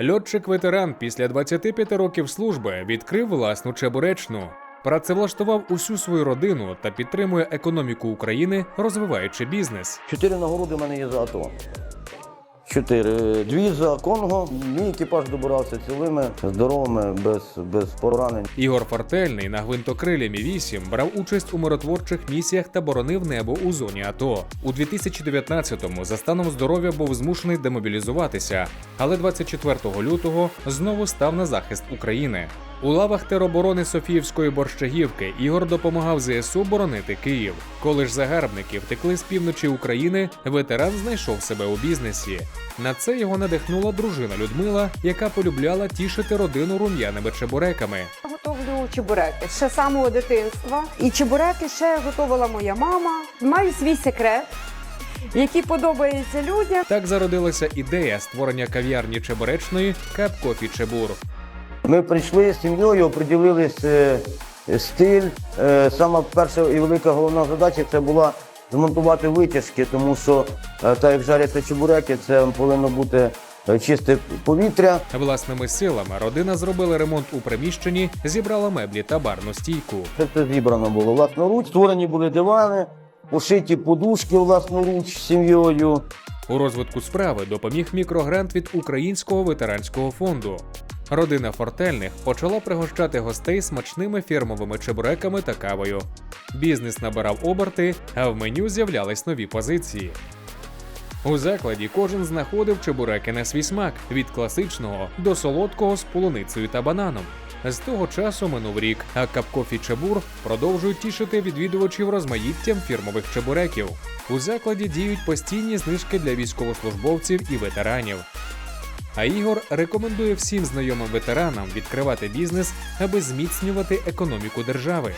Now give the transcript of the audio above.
Льотчик-ветеран після 25 років служби відкрив власну чебуречну. Працевлаштував усю свою родину та підтримує економіку України, розвиваючи бізнес. Чотири нагороди в мене є за АТО. Чотири. Дві за Конго. Мій екіпаж добирався цілими, здоровими, без, без поранень. Ігор Фортельний на гвинтокрилі Мі-8 брав участь у миротворчих місіях та боронив небо у зоні АТО. У 2019-му за станом здоров'я був змушений демобілізуватися, але 24 лютого знову став на захист України. У лавах тероборони Софіївської борщагівки Ігор допомагав ЗСУ боронити Київ. Коли ж загарбники втекли з півночі України, ветеран знайшов себе у бізнесі. На це його надихнула дружина Людмила, яка полюбляла тішити родину рум'яними чебуреками. Готовлю чебуреки ще з самого дитинства. І чебуреки ще готувала моя мама. Маю свій секрет, який подобається людям. Так зародилася ідея створення кав'ярні чебуречної Кап Кофі Чебур. Ми прийшли з сім'єю, оприділились е, стиль. Е, Сама перша і велика головна задача це була змонтувати витяжки, тому що е, так як жаряться чебуреки, це повинно бути чисте повітря. Власними силами родина зробила ремонт у приміщенні, зібрала меблі та барну стійку. Все це зібрано було власноруч. Створені були дивани, пошиті подушки власноруч з сім'єю. У розвитку справи допоміг мікрогрант від Українського ветеранського фонду. Родина Фортельних почала пригощати гостей смачними фірмовими чебуреками та кавою. Бізнес набирав оберти, а в меню з'являлись нові позиції. У закладі кожен знаходив чебуреки на свій смак від класичного до солодкого з полуницею та бананом. З того часу минув рік, а Капкофі Чебур продовжують тішити відвідувачів розмаїттям фірмових чебуреків. У закладі діють постійні знижки для військовослужбовців і ветеранів. А Ігор рекомендує всім знайомим ветеранам відкривати бізнес, аби зміцнювати економіку держави.